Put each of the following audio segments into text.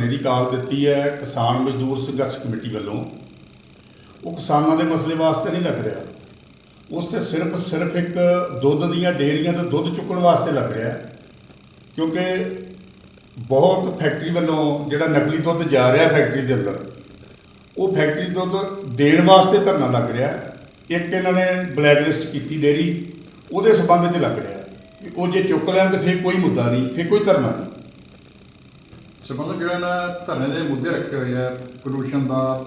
ਧਰਨੇ ਦੀ ਕਾਲ ਦਿੱਤੀ ਹੈ ਕਿਸਾਨ ਮਜ਼ਦੂਰ ਸੰਘਰਸ਼ ਕਮੇਟੀ ਵੱਲੋਂ। ਉਹ ਕਿਸਾਨਾਂ ਦੇ ਮਸਲੇ ਵਾਸਤੇ ਨਹੀਂ ਲੱਗ ਰਿਹਾ। ਉਸ ਤੇ ਸਿਰਫ ਸਿਰਫ ਇੱਕ ਦੁੱਧ ਦੀਆਂ ਡੇਅਰੀਆਂ ਤੋਂ ਦੁੱਧ ਚੁੱਕਣ ਵਾਸਤੇ ਲੱਗ ਰਿਹਾ ਕਿਉਂਕਿ ਬਹੁਤ ਫੈਕਟਰੀ ਵੱਲੋਂ ਜਿਹੜਾ ਨਕਲੀ ਦੁੱਧ ਜਾ ਰਿਹਾ ਫੈਕਟਰੀ ਦੇ ਅੰਦਰ, ਉਹ ਫੈਕਟਰੀ ਦੁੱਧ ਦੇਣ ਵਾਸਤੇ ਧਰਨਾ ਲੱਗ ਰਿਹਾ ਇੱਕ ਇਹਨਾਂ ਨੇ ਬਲੈਕ ਲਿਸਟ ਕੀਤੀ ਡੇਅਰੀ, ਉਹਦੇ ਸਬੰਧ 'ਚ ਲੱਗ ਰਿਹਾ ਉਹ ਜੇ ਚੁੱਕ ਲੈਣ ਤੇ ਫਿਰ ਕੋਈ ਮੁੱਦਾ ਨਹੀਂ, ਫਿਰ ਕੋਈ ਧਰਨਾ ਨਹੀਂ। ਸਬੰਧ ਜਿਹੜਾ ਨਾ ਧਰਨੇ ਦੇ ਮੁੱਦੇ ਰੱਖੇ ਹੋਏ ਆ ਪੋਲੂਸ਼ਨ ਦਾ,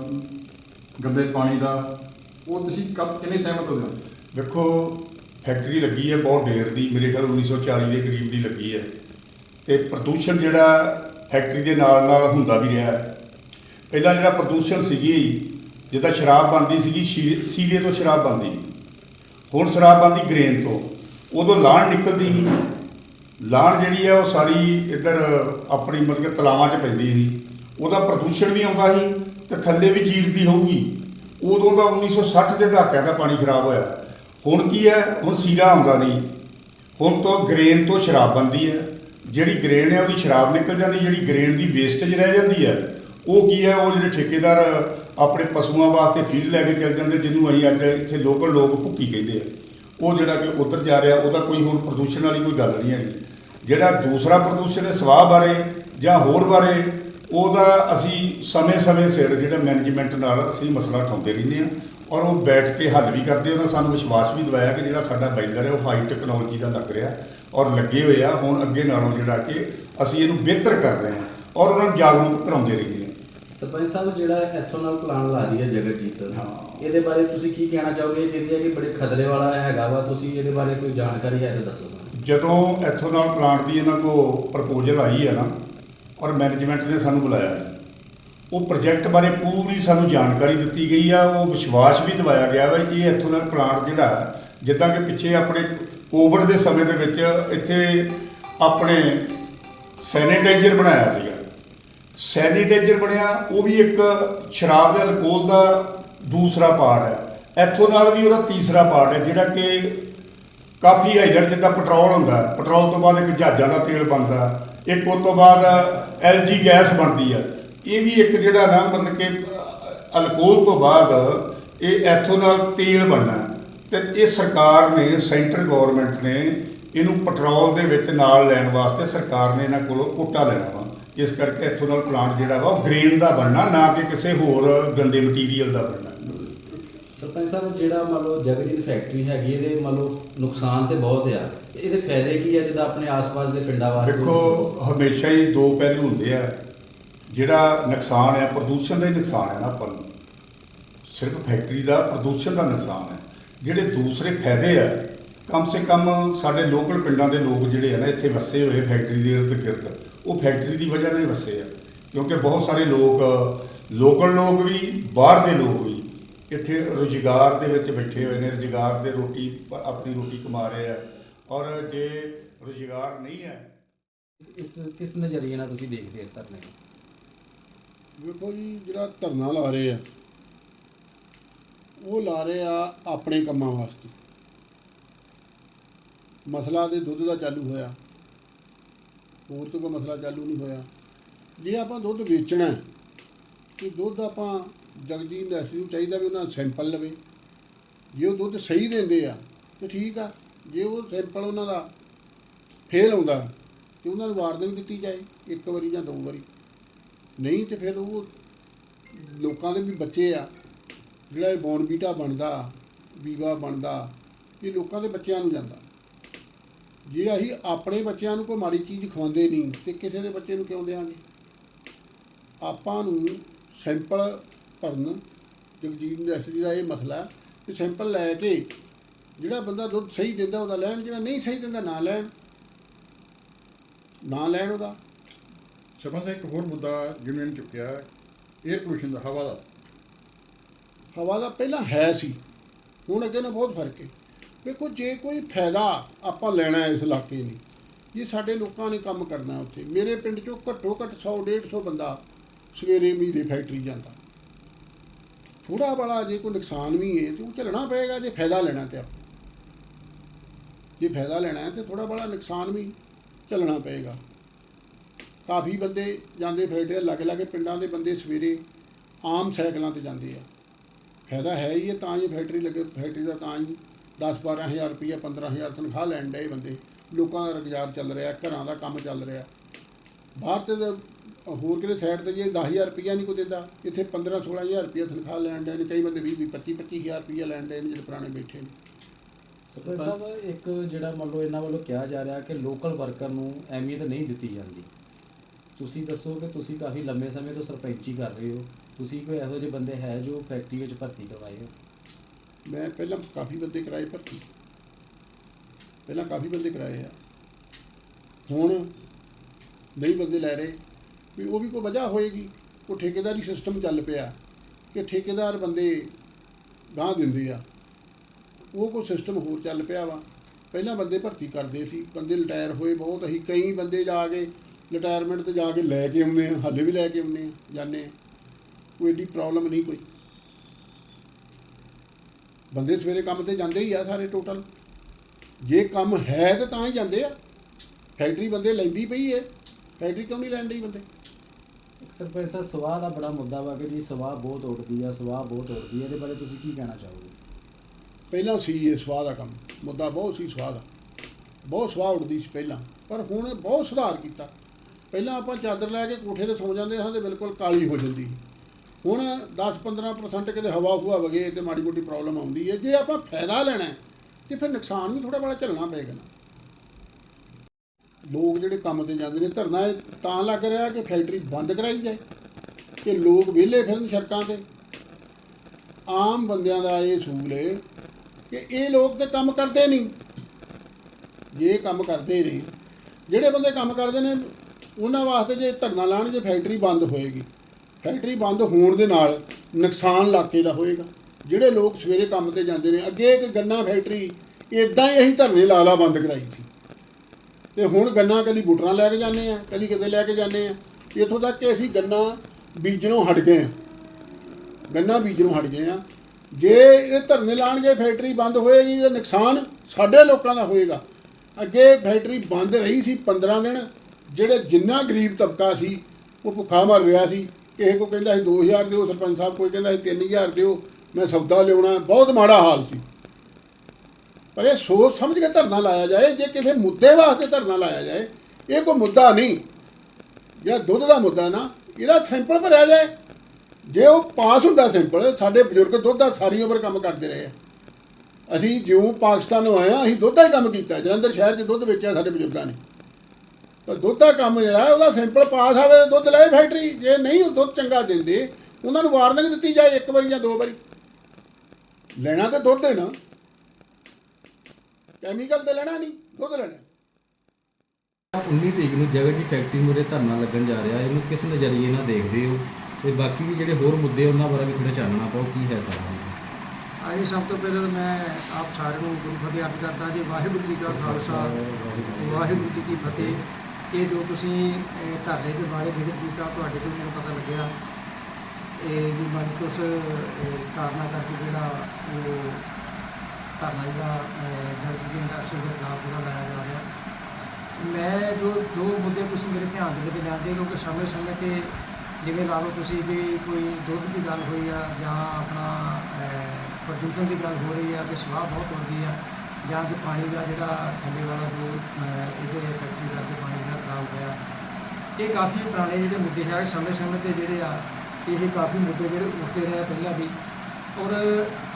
ਗੰਦੇ ਪਾਣੀ ਦਾ, ਉਹ ਤੁਸੀਂ ਕਦ, ਕਿੰਨੇ ਸਹਿਮਤ ਹੋ ਜਾਓ ਵੇਖੋ ਫੈਕਟਰੀ ਲੱਗੀ ਹੈ ਬਹੁਤ ਢੇਰ ਦੀ, ਮੇਰੇ ਖਿਆਲ 1940 ਦੇ ਕਰੀਬ ਦੀ ਲੱਗੀ ਹੈ। ਤੇ ਪ੍ਰਦੂਸ਼ਣ ਜਿਹੜਾ ਫੈਕਟਰੀ ਦੇ ਨਾਲ ਨਾਲ ਹੁੰਦਾ ਵੀ ਰਿਹਾ। ਪਹਿਲਾਂ ਜਿਹੜਾ ਪ੍ਰਦੂਸ਼ਣ ਸੀਗੀ, ਜਿੱਦਾਂ ਸ਼ਰਾਬ ਬਣਦੀ ਸੀਗੀ ਸ਼ੀ- ਸੀਰੇ ਤੋਂ ਸ਼ਰਾਬ ਬਣਦੀ। ਹੁਣ ਸ਼ਰਾਬ ਬਣਦੀ ਗ੍ਰੇਨ ਤੋਂ। ਉਦੋਂ ਲਾਣ ਨਿਕਲਦੀ ਸੀ। ਲਾਣ ਜਿਹੜੀ ਹੈ ਉਹ ਸਾਰੀ ਇੱਧਰ ਆਪਣੀ ਮਤਲਬ ਕਿ ਤਲਾਵਾਂ 'ਚ ਪੈਂਦੀ ਸੀ। ਉਹਦਾ ਪ੍ਰਦੂਸ਼ਣ ਵੀ ਆਉਂਦਾ ਸੀ ਤੇ ਥੱਲੇ ਵੀ ਜੀਰਦੀ ਹੋਊਗੀ। ਉਦੋਂ ਦਾ 1960 ਦੇ ਦਹਾਕਿਆਂ ਦਾ ਪਾਣੀ ਖਰਾਬ ਹੋਇਆ। ਹੁਣ ਕੀ ਹੈ? ਹੁਣ ਸੀਰਾ ਆਉਂਦਾ ਨਹੀਂ। ਹੁਣ ਤੋਂ ਗ੍ਰੇਨ ਤੋਂ ਸ਼ਰਾਬ ਬਣਦੀ ਹੈ। ਜਿਹੜੀ ਗ੍ਰੇਨ ਹੈ ਉਹਦੀ ਸ਼ਰਾਬ ਨਿਕਲ ਜਾਂਦੀ, ਜਿਹੜੀ ਗ੍ਰੇਨ ਦੀ ਵੇਸਟੇਜ ਰਹਿ ਜਾਂਦੀ ਹੈ। ਉਹ ਕੀ ਹੈ? ਉਹ ਜਿਹੜੇ ਠੇਕੇਦਾਰ ਆਪਣੇ ਪਸ਼ੂਆਂ ਵਾਸਤੇ ਫੀਡ ਲੈ ਕੇ ਚੱਲ ਜਾਂਦੇ, ਜਿਹਨੂੰ ਅਸੀਂ ਅੱਜ ਇੱਥੇ ਲੋਕਲ ਲੋਕ ਭੁੱਕੀ ਕਹਿੰਦੇ ਆ। ਉਹ ਜਿਹੜਾ ਕਿ ਉੱਧਰ ਜਾ ਰਿਹਾ, ਉਹਦਾ ਕੋਈ ਹੋਰ ਪ੍ਰਦੂਸ਼ਣ ਵਾਲੀ ਕੋਈ ਗੱਲ ਨਹੀਂ ਹੈਗੀ। ਜਿਹੜਾ ਦੂਸਰਾ ਪ੍ਰਦੂਸ਼ਣ ਹੈ ਸਵਾਹ ਬਾਰੇ ਜਾਂ ਹੋਰ ਬਾਰੇ ਉਹਦਾ ਅਸੀਂ ਸਮੇਂ-ਸਮੇਂ ਸਿਰ ਜਿਹੜਾ ਮੈਨੇਜਮੈਂਟ ਨਾਲ ਅਸੀਂ ਮਸਲਾ ਉਠਾਉਂਦੇ ਰਹਿੰਦੇ ਹਾਂ ਔਰ ਉਹ ਬੈਠ ਕੇ ਹੱਲ ਵੀ ਕਰਦੇ ਉਹਨਾਂ ਸਾਨੂੰ ਵਿਸ਼ਵਾਸ ਵੀ ਦਿਵਾਇਆ ਕਿ ਜਿਹੜਾ ਸਾਡਾ ਬਾਈਲਰ ਹੈ ਉਹ ਹਾਈ ਟੈਕਨੋਲੋਜੀ ਦਾ ਲੱਗ ਰਿਹਾ ਔਰ ਲੱਗੇ ਹੋਏ ਆ। ਹੁਣ ਅੱਗੇ ਨਾਲੋਂ ਜਿਹੜਾ ਕਿ ਅਸੀਂ ਇਹਨੂੰ ਬਿਹਤਰ ਕਰ ਰਹੇ ਹਾਂ ਔਰ ਉਹਨਾਂ ਨੂੰ ਜਾਗਰੂਕ ਕਰਾਉਂਦੇ ਰਹਿੰਦੇ ਹਾਂ। ਸਰਪੰਚ ਸਾਹਿਬ ਜਿਹੜਾ ਐਥੋਨਲ ਪਲਾਨ ਲਾ ਰਹੀ ਹੈ ਜਗਤਜੀਤ ਹਾਂ। ਇਹਦੇ ਬਾਰੇ ਤੁਸੀਂ ਕੀ ਕਹਿਣਾ ਚਾਹੋਗੇ? ਕਹਿੰਦੇ ਆ ਕਿ ਬੜੇ ਖਤਰੇ ਵਾਲਾ ਹੈਗਾ ਵਾ। ਤੁਸੀਂ ਇਹਦੇ ਬਾਰੇ ਕੋਈ ਜਾਣਕਾਰੀ ਹੈ ਤਾਂ ਦੱਸੋ ਜਦੋਂ ਐਥੋਨੋਲ ਪਲਾਂਟ ਦੀ ਇਹਨਾਂ ਕੋ ਪ੍ਰਪੋਜ਼ਲ ਆਈ ਹੈ ਨਾ, ਔਰ ਮੈਨੇਜਮੈਂਟ ਨੇ ਸਾਨੂੰ ਬੁਲਾਇਆ ਉਹ ਪ੍ਰੋਜੈਕਟ ਬਾਰੇ ਪੂਰੀ ਸਾਨੂੰ ਜਾਣਕਾਰੀ ਦਿੱਤੀ ਗਈ ਆ, ਉਹ ਵਿਸ਼ਵਾਸ ਵੀ ਦਿਵਾਇਆ ਗਿਆ ਵਾ ਇਹ ਐਥੋਨੋਲ ਪਲਾਂਟ ਜਿਹੜਾ ਜਿੱਦਾਂ ਕਿ ਪਿੱਛੇ ਆਪਣੇ ਕੋਵਿਡ ਦੇ ਸਮੇਂ ਦੇ ਵਿੱਚ ਇੱਥੇ ਆਪਣੇ ਸੈਨੀਟਾਈਜ਼ਰ ਬਣਾਇਆ ਸੀਗਾ। ਸੈਨੀਟਾਈਜ਼ਰ ਬਣਿਆ, ਉਹ ਵੀ ਇੱਕ ਸ਼ਰਾਬ ਦੇ ਅਲਕੋਹਲ ਦਾ ਦੂਸਰਾ ਪਾਰਟ ਹੈ। ਐਥੋਨੋਲ ਵੀ ਉਹਦਾ ਤੀਸਰਾ ਪਾਰਟ ਹੈ, ਜਿਹੜਾ ਕਿ ਕਾਫੀ ਹਾਈਡਰ ਜਿੱਦਾਂ ਪੈਟਰੋਲ ਹੁੰਦਾ ਪੈਟਰੋਲ ਤੋਂ ਬਾਅਦ ਇੱਕ ਜਹਾਜ਼ਾਂ ਦਾ ਤੇਲ ਬਣਦਾ ਇੱਕ ਉਸ ਤੋਂ ਬਾਅਦ ਐਲਜੀ ਗੈਸ ਬਣਦੀ ਆ ਇਹ ਵੀ ਇੱਕ ਜਿਹੜਾ ਨਾ, ਮਤਲਬ ਕਿ ਅਲਕੋਹਲ ਤੋਂ ਬਾਅਦ ਇਹ ਐਥੋਨਲ ਤੇਲ ਬਣਨਾ ਹੈ। ਤੇ ਇਹ ਸਰਕਾਰ ਨੇ, ਸੈਂਟਰ ਗਵਰਨਮੈਂਟ ਨੇ ਇਹਨੂੰ ਪੈਟਰੋਲ ਦੇ ਵਿੱਚ ਨਾਲ ਲੈਣ ਵਾਸਤੇ ਸਰਕਾਰ ਨੇ ਇਹਨਾਂ ਕੋਲੋਂ ਕੋਟਾ ਲੈਣਾ ਵਾ। ਇਸ ਕਰਕੇ ਐਥੋਨਲ ਪਲਾਂਟ ਜਿਹੜਾ ਵਾ, ਉਹ ਗ੍ਰੇਨ ਦਾ ਬਣਨਾ, ਨਾ ਕਿ ਕਿਸੇ ਹੋਰ ਗੰਦੇ ਮਟੀਰੀਅਲ ਦਾ ਬਣਨਾ। ਸਰਪੰਚ ਸਾਹਿਬ ਜਿਹੜਾ ਮੰਨ ਲਓ ਜਗਤਜੀਤ ਫੈਕਟਰੀ ਹੈਗੀ, ਇਹਦੇ ਮੰਨ ਲਓ ਨੁਕਸਾਨ ਤੇ ਬਹੁਤ ਆ। ਇਹਦੇ ਫਾਇਦੇ ਕੀ ਆ ਜਿੱਦਾਂ ਆਪਣੇ ਆਸ-ਪਾਸ ਦੇ ਪਿੰਡਾਂ ਵਾਸਤੇ? ਦੇਖੋ, ਹਮੇਸ਼ਾ ਹੀ ਦੋ ਪਹਿਲੂ ਹੁੰਦੇ ਆ। ਜਿਹੜਾ ਨੁਕਸਾਨ ਆ, ਪ੍ਰਦੂਸ਼ਣ ਦਾ ਹੀ ਨੁਕਸਾਨ ਹੈ ਨਾ ਆਪਾਂ ਨੂੰ। ਸਿਰਫ ਫੈਕਟਰੀ ਦਾ ਪ੍ਰਦੂਸ਼ਣ ਦਾ ਨੁਕਸਾਨ ਹੈ ਜਿਹੜੇ ਦੂਸਰੇ ਫਾਇਦੇ ਆ, ਕਮ ਸੇ ਕਮ ਸਾਡੇ ਲੋਕਲ ਪਿੰਡਾਂ ਦੇ ਲੋਕ ਜਿਹੜੇ ਆ ਨਾ, ਇੱਥੇ ਵਸੇ ਹੋਏ ਫੈਕਟਰੀ ਦੇ ਇਰਦ ਗਿਰਦ ਉਹ ਫੈਕਟਰੀ ਦੀ ਵਜ੍ਹਾ ਨਾਲ ਹੀ ਵਸੇ ਆ। ਕਿਉਂਕਿ ਬਹੁਤ ਸਾਰੇ ਲੋਕ, ਲੋਕਲ ਲੋਕ ਵੀ, ਬਾਹਰ ਦੇ ਲੋਕ ਵੀ ਇੱਥੇ ਰੁਜ਼ਗਾਰ ਦੇ ਵਿੱਚ ਬੈਠੇ ਹੋਏ ਨੇ ਰੁਜ਼ਗਾਰ ਦੇ ਰੋਟੀ ਆਪਣੀ ਰੋਟੀ ਕਮਾ ਰਹੇ ਆ। ਔਰ ਜੇ ਰੁਜ਼ਗਾਰ ਨਹੀਂ ਹੈ ਇਸ- ਇਸ ਕਿਸ ਨਜ਼ਰੀਏ ਨਾਲ ਤੁਸੀਂ ਦੇਖਦੇ ਇਸ ਧਰਨੇ ਨੂੰ? ਵੇਖੋ ਜੀ ਜਿਹੜਾ ਧਰਨਾ ਲਾ ਰਹੇ ਆ ਉਹ ਲਾ ਰਹੇ ਆ ਆਪਣੇ ਕੰਮਾਂ ਵਾਸਤੇ। ਮਸਲਾ ਦੇ ਦੁੱਧ ਦਾ ਚਾਲੂ ਹੋਇਆ। ਹੋਰ ਤੋਂ ਕੋਈ ਮਸਲਾ ਚਾਲੂ ਨਹੀਂ ਹੋਇਆ। ਜੇ ਆਪਾਂ ਦੁੱਧ ਵੇਚਣਾ ਹੈ, ਤੇ ਦੁੱਧ ਆਪਾਂ ਜਗਜੀਤ ਇੰਡਸਟਰੀ ਨੂੰ ਚਾਹੀਦਾ ਵੀ ਉਹਨਾਂ ਸੈਂਪਲ ਲਵੇ। ਜੇ ਉਹ ਦੁੱਧ ਸਹੀ ਦਿੰਦੇ ਆ, ਤੇ ਠੀਕ ਆ। ਜੇ ਉਹ ਸੈਂਪਲ ਉਹਨਾਂ ਦਾ ਫੇਲ ਆਉਂਦਾ, ਤੇ ਉਹਨਾਂ ਨੂੰ ਵਾਰਨਿੰਗ ਦਿੱਤੀ ਜਾਏ, ਇੱਕ ਵਾਰੀ ਜਾਂ ਦੋ ਵਾਰੀ। ਨਹੀਂ ਤੇ ਫਿਰ ਉਹ ਲੋਕਾਂ ਦੇ ਵੀ ਬੱਚੇ ਆ, ਜਿਹੜਾ ਇਹ ਬੌਨਬੀਟਾ ਬਣਦਾ ਵੀਵਾ ਬਣਦਾ, ਇਹ ਲੋਕਾਂ ਦੇ ਬੱਚਿਆਂ ਨੂੰ ਜਾਂਦਾ। ਜੇ ਅਸੀਂ ਆਪਣੇ ਬੱਚਿਆਂ ਨੂੰ ਕੋਈ ਮਾੜੀ ਚੀਜ਼ ਖਵਾਉਂਦੇ ਨਹੀਂ, ਤੇ ਕਿਸੇ ਦੇ ਬੱਚੇ ਨੂੰ ਕਿਉਂ ਦੇਵਾਂਗੇ ਆਪਾਂ ਨੂੰ ਸੈਂਪਲ ਭਰਨ ਜਗਜੀਤ ਇੰਡਸਟਰੀ ਦਾ ਇਹ ਮਸਲਾ ਕਿ ਸੈਂਪਲ ਲੈ ਕੇ ਜਿਹੜਾ ਬੰਦਾ ਦੁੱਧ ਸਹੀ ਦਿੰਦਾ ਉਹਦਾ ਲੈਣ ਜਿਹੜਾ ਨਹੀਂ ਸਹੀ ਦਿੰਦਾ ਨਾ ਲੈਣ। ਨਾ ਲੈਣ ਉਹਦਾ। ਸਬੰਧ ਇੱਕ ਹੋਰ ਮੁੱਦਾ ਜਿਵੇਂ ਨੇ ਚੁੱਕਿਆ 에ਅਰ ਪੋਲੂਸ਼ਨ ਦਾ ਹਵਾ ਦਾ ਹਵਾ ਦਾ ਪਹਿਲਾਂ ਹੈ ਸੀ ਹੁਣ ਅੱਗੇ ਨਾਲ ਬਹੁਤ ਫ਼ਰਕ ਹੈ। ਵੇਖੋ ਜੇ ਕੋਈ ਫਾਇਦਾ ਆਪਾਂ ਲੈਣਾ ਹੈ ਇਸ ਇਲਾਕੇ ਲਈ ਜੇ ਸਾਡੇ ਲੋਕਾਂ ਨੇ ਕੰਮ ਕਰਨਾ ਉੱਥੇ ਮੇਰੇ ਪਿੰਡ ਚੋਂ ਘੱਟੋ ਘੱਟ 100 150 ਬੰਦਾ ਸਵੇਰੇ ਮੀਲੇ ਫੈਕਟਰੀ ਜਾਂਦਾ। ਥੋੜਾ ਬੜਾ ਜੇ ਕੋਈ ਨੁਕਸਾਨ ਵੀ ਹੈ, ਤੇ ਉਹ ਝੱਲਣਾ ਪਏਗਾ ਜੇ ਫਾਇਦਾ ਲੈਣਾ ਤੇ ਆਪਾਂ। ਜੇ ਫਾਇਦਾ ਲੈਣਾ ਹੈ ਤੇ ਥੋੜਾ ਬੜਾ ਨੁਕਸਾਨ ਵੀ ਝੱਲਣਾ ਪਏਗਾ। ਕਾਫੀ ਬੰਦੇ ਜਾਂਦੇ ਫੈਕਟਰੀ ਅਲੱਗ ਅਲੱਗ ਪਿੰਡਾਂ ਦੇ ਬੰਦੇ ਸਵੇਰੇ ਆਮ ਸਾਈਕਲਾਂ ਤੇ ਜਾਂਦੇ ਆ। ਫਾਇਦਾ ਹੈ ਹੀ ਹੈ, ਤਾਂ ਹੀ ਫੈਕਟਰੀ ਲੱਗੇ, ਫੈਕਟਰੀ ਦਾ ਤਾਂ ਹੀ 10 12000 ਰੁਪਈਆ 15000 ਤਨਖਾਹ ਲੈਣ ਡਏ ਬੰਦੇ। ਲੋਕਾਂ ਦਾ ਰੁਜ਼ਗਾਰ ਚੱਲ ਰਿਹਾ, ਘਰਾਂ ਦਾ ਕੰਮ ਚੱਲ ਰਿਹਾ। ਬਾਹਰ ਤੇ ਹੋਰ ਕਿਤੇ ਸਾਈਡ ਤੇ ਜੇ 10000 ਰੁਪਈਆ ਨਹੀਂ ਕੋਈ ਦਿੰਦਾ ਇੱਥੇ 15 16000 ਰੁਪਈਆ ਤਨਖਾਹ ਲੈਣ ਡਏ ਨੇ ਕਈ ਬੰਦੇ 20 25 25000 ਰੁਪਈਆ ਲੈਣ ਡਏ ਨੇ ਜਿਹੜੇ ਪੁਰਾਣੇ ਬੈਠੇ ਨੇ। ਸਰਪੰਚ ਸਾਹਿਬ ਇੱਕ ਜਿਹੜਾ ਮੰਨ ਲਓ ਇਹਨਾਂ ਵੱਲੋਂ ਕਿਹਾ ਜਾ ਰਿਹਾ ਕਿ ਲੋਕਲ ਵਰਕਰ ਨੂੰ ਅਹਿਮੀਅਤ ਨਹੀਂ ਦਿੱਤੀ ਜਾਂਦੀ। ਤੁਸੀਂ ਦੱਸੋ ਕਿ ਤੁਸੀਂ ਕਾਫੀ ਲੰਮੇ ਸਮੇਂ ਤੋਂ ਸਰਪੰਚੀ ਕਰ ਰਹੇ ਹੋ। ਤੁਸੀਂ ਕੋਈ ਇਹੋ ਜਿਹੇ ਬੰਦੇ ਹੈ ਜੋ ਫੈਕਟਰੀ ਵਿੱਚ ਭਰਤੀ ਕਰਵਾਏ ਹੋ? ਮੈਂ ਪਹਿਲਾਂ ਕਾਫੀ ਬੰਦੇ ਕਿਰਾਏ ਭਰਤੀ। ਪਹਿਲਾਂ ਕਾਫੀ ਬੰਦੇ ਕਿਰਾਏ ਆ। ਹੁਣ ਨਹੀਂ ਬੰਦੇ ਲੈ ਰਹੇ। ਵੀ ਉਹ ਵੀ ਕੋਈ ਵਜ੍ਹਾ ਹੋਏਗੀ। ਉਹ ਠੇਕੇਦਾਰੀ ਸਿਸਟਮ ਚੱਲ ਪਿਆ ਕਿ ਠੇਕੇਦਾਰ ਬੰਦੇ ਗਾਂ ਦਿੰਦੇ ਆ। ਉਹ ਕੋਈ ਸਿਸਟਮ ਹੋਰ ਚੱਲ ਪਿਆ ਵਾ। ਪਹਿਲਾਂ ਬੰਦੇ ਭਰਤੀ ਕਰਦੇ ਸੀ। ਬੰਦੇ ਰਿਟਾਇਰ ਹੋਏ ਬਹੁਤ। ਅਸੀਂ ਕਈ ਬੰਦੇ ਜਾ ਕੇ ਰਿਟਾਇਰਮੈਂਟ ਤੇ ਜਾ ਕੇ ਲੈ ਕੇ ਆਉਂਦੇ ਆ ਹਾਲੇ ਵੀ ਲੈ ਕੇ ਆਉਂਦੇ ਆ ਜਾਂਦੇ ਆ ਕੋਈ ਏਡੀ ਪ੍ਰੋਬਲਮ ਨਹੀਂ ਕੋਈ। ਬੰਦੇ ਸਵੇਰੇ ਕੰਮ ਤੇ ਜਾਂਦੇ ਹੀ ਆ ਸਾਰੇ ਟੋਟਲ ਜੇ ਕੰਮ ਹੈ ਤਾਂ ਤਾਂ ਹੀ ਜਾਂਦੇ ਆ। ਫੈਕਟਰੀ ਬੰਦੇ ਲੈਂਦੀ ਪਈ ਹੈ ਫੈਕਟਰੀ ਕਿਉਂ ਨਹੀਂ ਲੈਂਦੇ ਡਈ ਬੰਦੇ? ਸਰਪੰਚ ਸਾਹਿਬ ਸਵਾਹ ਦਾ ਬੜਾ ਮੁੱਦਾ ਵਾ ਕਿ ਜੀ ਸਵਾਹ ਬਹੁਤ ਉੱਠਦੀ ਆ ਸਵਾਹ ਬਹੁਤ ਉੱਠਦੀ ਹੈ ਇਹਦੇ ਬਾਰੇ ਤੁਸੀਂ ਕੀ ਕਹਿਣਾ ਚਾਹੋਗੇ? ਪਹਿਲਾਂ ਸੀ ਇਹ ਸਵਾਹ ਦਾ ਕੰਮ। ਮੁੱਦਾ ਬਹੁਤ ਸੀ ਸਵਾਹ ਦਾ। ਬਹੁਤ ਸਵਾਹ ਉੱਠਦੀ ਸੀ ਪਹਿਲਾਂ। ਪਰ ਹੁਣ ਬਹੁਤ ਸੁਧਾਰ ਕੀਤਾ। ਪਹਿਲਾਂ ਆਪਾਂ ਚਾਦਰ ਲੈ ਕੇ ਕੋਠੇ ਤੇ ਸੌਂ ਜਾਂਦੇ ਹਾਂ ਤੇ ਬਿਲਕੁਲ ਕਾਲੀ ਹੋ ਜਾਂਦੀ ਹੁਣ 10-15% ਕਿਤੇ ਹਵਾ ਹੁਆ ਵਗੇ ਤੇ ਮਾੜੀ ਮੋਟੀ ਪ੍ਰੋਬਲਮ ਆਉਂਦੀ ਹੈ। ਜੇ ਆਪਾਂ ਫਾਇਦਾ ਲੈਣਾ ਹੈ, ਤੇ ਫਿਰ ਨੁਕਸਾਨ ਵੀ ਥੋੜਾ ਬੜਾ ਝੱਲਣਾ ਪਏਗਾ ਨਾ। ਲੋਕ ਜਿਹੜੇ ਕੰਮ ਤੇ ਜਾਂਦੇ ਨੇ, ਧਰਨਾ ਇਹ ਤਾਂ ਲੱਗ ਰਿਹਾ ਕਿ ਫੈਕਟਰੀ ਬੰਦ ਕਰਾਈ ਜਾਏ ਕਿ ਲੋਕ ਵਿਹਲੇ ਫਿਰਨ ਸੜਕਾਂ ਤੇ। ਆਮ ਬੰਦਿਆਂ ਦਾ ਇਹ ਸੂਲ ਹੈ ਕਿ ਇਹ ਲੋਕ ਤੇ ਕੰਮ ਕਰਦੇ ਨਹੀਂ। ਜੇ ਕੰਮ ਕਰਦੇ ਨੇ, ਜਿਹੜੇ ਬੰਦੇ ਕੰਮ ਕਰਦੇ ਨੇ, ਉਹਨਾਂ ਵਾਸਤੇ ਜੇ ਧਰਨਾ ਲਾਣ ਜੇ ਫੈਕਟਰੀ ਬੰਦ ਹੋਏਗੀ ਫੈਕਟਰੀ ਬੰਦ ਹੋਣ ਦੇ ਨਾਲ ਨੁਕਸਾਨ ਇਲਾਕੇ ਦਾ ਹੋਏਗਾ। ਜਿਹੜੇ ਲੋਕ ਸਵੇਰੇ ਕੰਮ ਤੇ ਜਾਂਦੇ ਨੇ, ਅੱਗੇ ਇੱਕ ਗੰਨਾ ਫੈਕਟਰੀ ਇਦਾਂ ਹੀ ਅਸੀਂ ਧਰਨੇ ਲਾ ਲਾ ਬੰਦ ਕਰਾਈ ਸੀ। ਤੇ ਹੁਣ ਗੰਨਾ ਕਦੀ ਬੁਟਰਾਂ ਲੈ ਕੇ ਜਾਂਦੇ ਆ, ਕਦੀ ਕਿਤੇ ਲੈ ਕੇ ਜਾਂਦੇ ਆ। ਇੱਥੋਂ ਤੱਕ ਕਿ ਅਸੀਂ ਗੰਨਾ ਬੀਜਣੋਂ ਹਟ ਗਏ ਆ। ਗੰਨਾ ਬੀਜਣੋਂ ਹਟ ਗਏ ਆ। ਜੇ ਇਹ ਧਰਨੇ ਲਾਣਗੇ, ਫੈਕਟਰੀ ਬੰਦ ਹੋਏਗੀ ਤਾਂ ਨੁਕਸਾਨ ਸਾਡੇ ਲੋਕਾਂ ਦਾ ਹੋਏਗਾ। ਅੱਗੇ ਫੈਕਟਰੀ ਬੰਦ ਰਹੀ ਸੀ 15 ਦਿਨ, ਜਿਹੜੇ ਜਿੰਨਾ ਗਰੀਬ ਤਬਕਾ ਸੀ, ਉਹ ਭੁੱਖਾ ਮਰ ਰਿਹਾ ਸੀ। ਕਿਸੇ ਕੋ ਕਹਿੰਦਾ ਸੀ 2000 ਦਿਓ, ਸਰਪੰਚ ਸਾਹਿਬ ਕੋਈ ਕਹਿੰਦਾ ਸੀ 3000 ਦਿਓ, ਮੈਂ ਸੌਦਾ ਲਿਆਉਣਾ, ਬਹੁਤ ਮਾੜਾ ਹਾਲ ਸੀ। ਪਰ ਇਹ ਸੋਚ ਸਮਝ ਕੇ ਧਰਨਾ ਲਾਇਆ ਜਾਏ, ਜੇ ਕਿਸੇ ਮੁੱਦੇ ਵਾਸਤੇ ਧਰਨਾ ਲਾਇਆ ਜਾਏ, ਇਹ ਕੋਈ ਮੁੱਦਾ ਨਹੀਂ। ਜਿਹੜਾ ਦੁੱਧ ਦਾ ਮੁੱਦਾ ਨਾ, ਇਹਦਾ ਸੈਂਪਲ ਭਰਿਆ ਜਾਏ। ਜੇ ਉਹ ਪਾਸ ਹੁੰਦਾ ਸੈਂਪਲ, ਸਾਡੇ ਬਜ਼ੁਰਗ ਦੁੱਧ ਦਾ ਸਾਰੀ ਉਮਰ ਕੰਮ ਕਰਦੇ ਰਹੇ ਆ। ਅਸੀਂ ਜਿਉਂ ਪਾਕਿਸਤਾਨੋਂ ਆਏ ਆ, ਅਸੀਂ ਦੁੱਧ ਦਾ ਹੀ ਕੰਮ ਕੀਤਾ। ਜਲੰਧਰ ਸ਼ਹਿਰ 'ਚ ਦੁੱਧ ਵੇਚਿਆ ਸਾਡੇ ਬਜ਼ੁਰਗਾਂ ਨੇ। ਪਰ ਦੁੱਧ ਦਾ ਕੰਮ ਜਿਹੜਾ ਉਹਦਾ ਸੈਂਪਲ ਪਾਸ ਆਵੇ ਦੁੱਧ ਲੈ ਫੈਕਟਰੀ। ਜੇ ਨਹੀਂ ਉਹ ਦੁੱਧ ਚੰਗਾ ਦਿੰਦੇ, ਉਹਨਾਂ ਨੂੰ ਵਾਰਨਿੰਗ ਦਿੱਤੀ ਜਾਏ ਇੱਕ ਵਾਰੀ ਜਾਂ ਦੋ ਵਾਰੀ। ਲੈਣਾ ਤਾਂ ਦੁੱਧ ਹੈ ਨਾ। ਕੈਮੀਕਲ ਤੇ ਲੈਣਾ ਨਹੀਂ ਦੁੱਧ ਲੈਣਾ। 19 ਤਰੀਕ ਨੂੰ ਜਗਤ ਦੀ ਫੈਕਟਰੀ ਮੂਰੇ ਧਰਨਾ ਲੱਗਣ ਜਾ ਰਿਹਾ ਇਹਨੂੰ ਕਿਸ ਨਜ਼ਰੀਏ ਨਾਲ ਦੇਖਦੇ ਹੋ? ਤੇ ਬਾਕੀ ਵੀ ਜਿਹੜੇ ਹੋਰ ਮੁੱਦੇ ਉਹਨਾਂ ਬਾਰੇ ਵੀ ਥੋੜਾ ਚਾਨਣਾ ਪਾਓ ਕੀ ਹੈ ਸਾਰਾ ਹਾਂਜੀ ਸਭ ਤੋਂ ਪਹਿਲਾਂ ਤਾਂ ਮੈਂ ਆਪ ਸਾਰਿਆਂ ਨੂੰ ਗੁਰੂ ਫਤਿਹ ਅਰਜ਼ ਕਰਦਾ ਜੀ ਵਾਹਿਗੁਰੂ ਜੀ ਕਾ ਖਾਲਸਾ ਵਾਹਿਗੁਰੂ ਜੀ ਕੀ ਫਤਿਹ। ਇਹ ਜੋ ਤੁਸੀਂ ਧਰਨੇ ਦੇ ਬਾਰੇ ਜ਼ਿਕਰ ਕੀਤਾ ਤੁਹਾਡੇ ਤੋਂ ਮੈਨੂੰ ਪਤਾ ਲੱਗਿਆ। ਇਹ ਵੀ ਮਨ ਕੁਛ ਕਾਰਨਾਂ ਕਰਕੇ ਜਿਹੜਾ ਉਹ ਧਰਨਾ ਜਿਹੜਾ ਜਲਦੀ ਜੀ ਇੰਡਸਟਰੀ ਦੇ ਖਿਲਾਫ ਜਿਹੜਾ ਲਾਇਆ ਜਾ ਰਿਹਾ। ਮੈਂ ਜੋ ਜੋ ਮੁੱਦੇ ਤੁਸੀਂ ਮੇਰੇ ਧਿਆਨ ਦੇ ਵਿੱਚ ਲਿਆਂਦੇ ਕਿਉਂਕਿ ਸਮੇਂ ਸਮੇਂ ਤੇ ਜਿਵੇਂ ਲਾ ਲਓ ਤੁਸੀਂ ਵੀ ਕੋਈ ਦੁੱਧ ਦੀ ਗੱਲ ਹੋਈ ਆ ਜਾਂ ਆਪਣਾ ਪ੍ਰਦੂਸ਼ਣ ਦੀ ਗੱਲ ਹੋ ਰਹੀ ਆ ਕਿ ਸਵਾਹ ਬਹੁਤ ਹੁੰਦੀ ਆ ਜਾਂ ਕਿ ਪਾਣੀ ਦਾ ਜਿਹੜਾ ਥੱਲੇ ਵਾਲਾ ਜੋ ਇਹਦੇ ਫੈਕਟਰੀ ਕਰਕੇ ਪਾਣੀ ਜਿਹੜਾ ਖਰਾਬ ਹੋਇਆ। ਇਹ ਕਾਫੀ ਪੁਰਾਣੇ ਜਿਹੜੇ ਮੁੱਦੇ ਹੈ ਸਮੇਂ ਸਮੇਂ ਤੇ ਜਿਹੜੇ ਆ, ਇਹ ਕਾਫੀ ਮੁੱਦੇ ਜਿਹੜੇ ਉੱਠਦੇ ਰਹੇ ਆ ਪਹਿਲਾਂ ਵੀ। ਔਰ